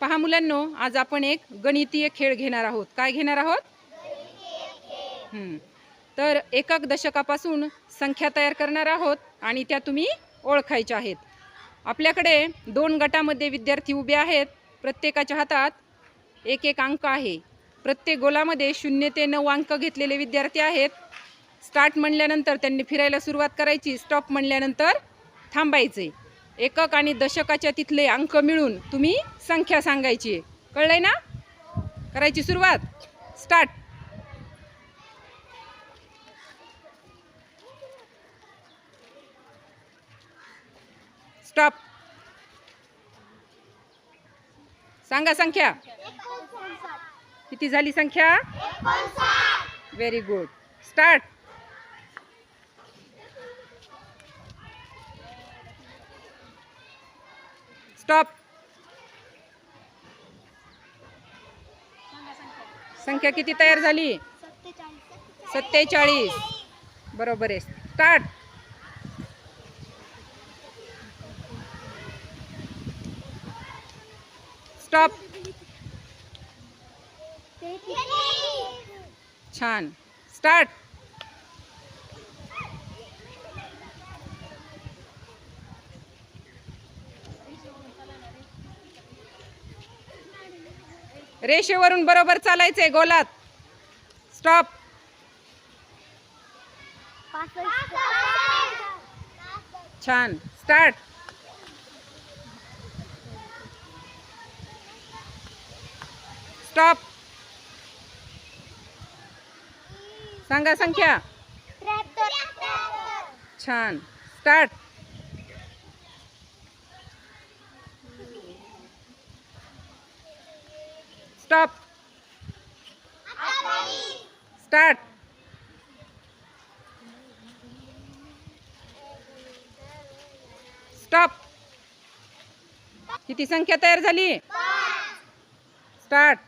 पहा मुलांनो आज आपण एक गणितीय खेळ घेणार आहोत. काय घेणार आहोत? तर एकक दशकापासून संख्या तयार करणार आहोत आणि त्या तुम्ही ओळखायच्या आहेत. आपल्याकडे दोन गटामध्ये विद्यार्थी उभे आहेत. प्रत्येकाच्या हातात एक एक अंक आहे. प्रत्येक गोलामध्ये शून्य ते नऊ अंक घेतलेले विद्यार्थी आहेत. स्टार्ट म्हणल्यानंतर त्यांनी फिरायला सुरुवात करायची स्टॉप म्हणल्यानंतर थांबायचे. एकक आणि दशकाच्या तिथले अंक मिळून तुम्ही संख्या सांगायची. आहे कळलंय ना? करायची सुरुवात. स्टार्ट स्टॉप सांगा संख्या. किती झाली संख्या? Very good start stop. संख्या किती तयार झाली? सत्तेचाळीस. बरोबर आहे. स्टार्ट. स्टॉप. छान. स्टार्ट. रेषेवरून बरोबर चालायचंय गोलात. स्टॉप छान. स्टार्ट स्टॉप सांगा संख्या. छान. स्टार्ट स्टॉप स्टार्ट स्टॉप किती संख्या तयार झाली? स्टार्ट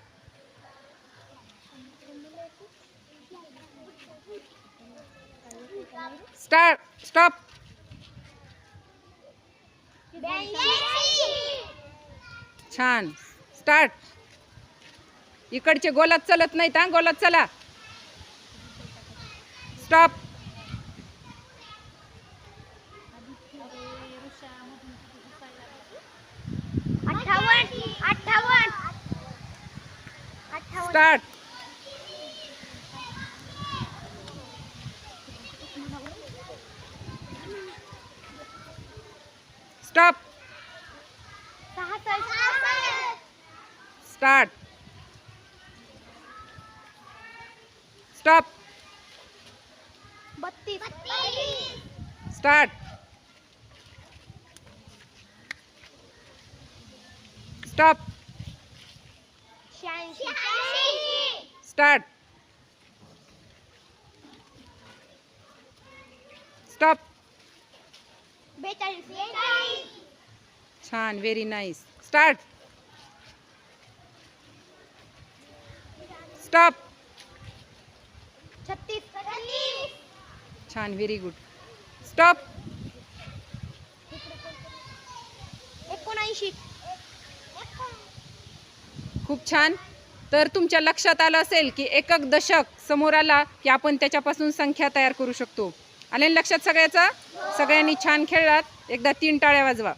स्टार्ट स्टॉप छान. स्टार्ट इकडचे गोलात चलत नाहीत हा गोलात चला. Stop start stop start stop start stop start stop छान व्हेरी नाईस स्टार्ट स्टॉप छान व्हेरी गुड स्टॉप एकोणऐंशी. खूप छान. तर तुमच्या लक्षात आलं असेल की एकक दशक समोर आला की आपण त्याच्यापासून संख्या तयार करू शकतो. आले लक्षात सगळ्याचं? सगळ्यांनी छान खेळलात. एकदा तीन टाळ्या वाजवा.